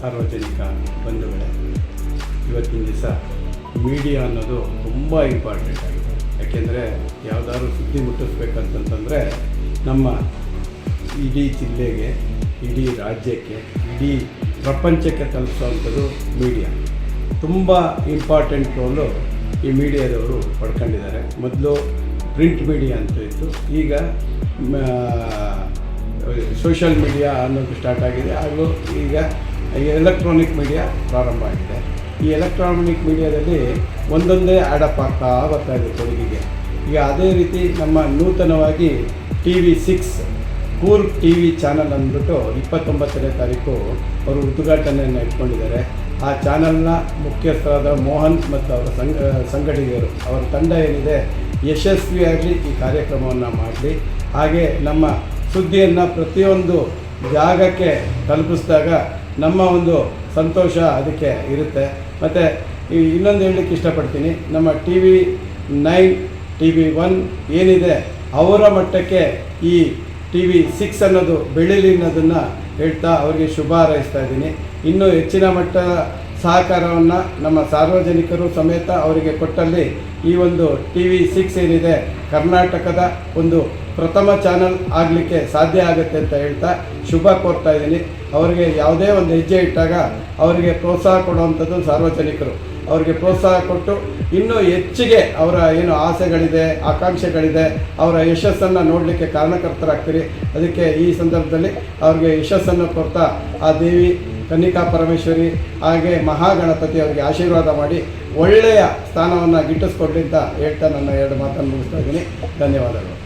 ಸಾರ್ವಜನಿಕ ಬಂಧುಗಳೇ, ಇವತ್ತಿನ ದಿವಸ ಮೀಡಿಯಾ ಅನ್ನೋದು ತುಂಬ ಇಂಪಾರ್ಟೆಂಟ್ ಆಗಿದೆ. ಯಾಕೆಂದರೆ ಯಾವುದಾದ್ರು ಸುದ್ದಿ ಮುಟ್ಟಿಸ್ಬೇಕಂತಂತಂದರೆ ನಮ್ಮ ಇಡೀ ಜಿಲ್ಲೆಗೆ, ಇಡೀ ರಾಜ್ಯಕ್ಕೆ, ಇಡೀ ಪ್ರಪಂಚಕ್ಕೆ ತಲುಪಿಸುವಂಥದ್ದು ಮೀಡಿಯಾ ತುಂಬ ಇಂಪಾರ್ಟೆಂಟ್ ರೋಲು ಈ ಮೀಡಿಯಾದವರು ಪಡ್ಕೊಂಡಿದ್ದಾರೆ. ಮೊದಲು ಪ್ರಿಂಟ್ ಮೀಡಿಯಾ ಅಂತ ಇತ್ತು. ಈಗ ಸೋಷಿಯಲ್ ಮೀಡಿಯಾ ಅನ್ನೋದು ಸ್ಟಾರ್ಟ್ ಆಗಿದೆ. ಹಾಗೂ ಈಗ ಎಲೆಕ್ಟ್ರಾನಿಕ್ ಮೀಡಿಯಾ ಪ್ರಾರಂಭ ಆಗಿದೆ. ಈ ಎಲೆಕ್ಟ್ರಾನಿಕ್ ಮೀಡಿಯಾದಲ್ಲಿ ಒಂದೊಂದೇ ಆ್ಯಡಪ್ ಆಗ್ತಾ ಬರ್ತಾ ಇದೆ ಕೊಡುಗೆಗೆ ಈಗ ಅದೇ ರೀತಿ ನಮ್ಮ ನೂತನವಾಗಿ T V six four T V channel ಅಂದ್ಬಿಟ್ಟು ಇಪ್ಪತ್ತೊಂಬತ್ತನೇ ತಾರೀಕು ಅವರು ಉದ್ಘಾಟನೆಯನ್ನು ಇಟ್ಕೊಂಡಿದ್ದಾರೆ. ಆ ಚಾನಲ್ನ ಮುಖ್ಯಸ್ಥರಾದ ಮೋಹನ್ ಮತ್ತು ಅವರ ಸಂಘ ಅವರ ತಂಡ ಏನಿದೆ ಯಶಸ್ವಿಯಾಗಿ ಈ ಕಾರ್ಯಕ್ರಮವನ್ನು ಮಾಡಲಿ. ಹಾಗೆ ನಮ್ಮ ಸುದ್ದಿಯನ್ನು ಪ್ರತಿಯೊಂದು ಜಾಗಕ್ಕೆ ತಲುಪಿಸಿದಾಗ ನಮ್ಮ ಒಂದು ಸಂತೋಷ ಅದಕ್ಕೆ ಇರುತ್ತೆ. ಮತ್ತು ಇನ್ನೊಂದು ಹೇಳಲಿಕ್ಕೆ ಇಷ್ಟಪಡ್ತೀನಿ, ನಮ್ಮ T V nine T V one ಏನಿದೆ ಅವರ ಮಟ್ಟಕ್ಕೆ ಈ ಟಿ ವಿ ಸಿಕ್ಸ್ ಅನ್ನೋದು ಬೆಳೀಲಿ ಅನ್ನೋದನ್ನು ಹೇಳ್ತಾ ಅವರಿಗೆ ಶುಭ ಹಾರೈಸ್ತಾ ಇದ್ದೀನಿ. ಇನ್ನೂ ಹೆಚ್ಚಿನ ಮಟ್ಟದ ಸಹಕಾರವನ್ನು ನಮ್ಮ ಸಾರ್ವಜನಿಕರು ಸಮೇತ ಅವರಿಗೆ ಕೊಟ್ಟಲ್ಲಿ ಈ ಒಂದು ಟಿ ವಿ ಸಿಕ್ಸ್ ಏನಿದೆ ಕರ್ನಾಟಕದ ಒಂದು ಪ್ರಥಮ ಚಾನಲ್ ಆಗಲಿಕ್ಕೆ ಸಾಧ್ಯ ಆಗುತ್ತೆ ಅಂತ ಹೇಳ್ತಾ ಶುಭ ಕೋರ್ತಾ ಇದ್ದೀನಿ. ಅವರಿಗೆ ಯಾವುದೇ ಒಂದು ಹೆಜ್ಜೆ ಇಟ್ಟಾಗ ಅವರಿಗೆ ಪ್ರೋತ್ಸಾಹ ಕೊಡುವಂಥದ್ದು ಸಾರ್ವಜನಿಕರು. ಅವರಿಗೆ ಪ್ರೋತ್ಸಾಹ ಕೊಟ್ಟು ಇನ್ನೂ ಹೆಚ್ಚಿಗೆ ಅವರ ಏನು ಆಸೆಗಳಿದೆ, ಆಕಾಂಕ್ಷೆಗಳಿದೆ, ಅವರ ಯಶಸ್ಸನ್ನು ನೋಡಲಿಕ್ಕೆ ಕಾರಣಕರ್ತರಾಗ್ತೀರಿ. ಅದಕ್ಕೆ ಈ ಸಂದರ್ಭದಲ್ಲಿ ಅವ್ರಿಗೆ ಯಶಸ್ಸನ್ನು ಕೊಡ್ತಾ ಆ ದೇವಿ ಕನ್ನಿಕಾ ಪರಮೇಶ್ವರಿ ಹಾಗೆ ಮಹಾಗಣಪತಿ ಅವರಿಗೆ ಆಶೀರ್ವಾದ ಮಾಡಿ ಒಳ್ಳೆಯ ಸ್ಥಾನವನ್ನು ಗಿಟ್ಟಿಸ್ಕೊಡ್ಲಿ ಅಂತ ಹೇಳ್ತಾ ನನ್ನ ಎರಡು ಮಾತನ್ನು ಮುಗಿಸ್ತಾ ಇದ್ದೀನಿ. ಧನ್ಯವಾದಗಳು.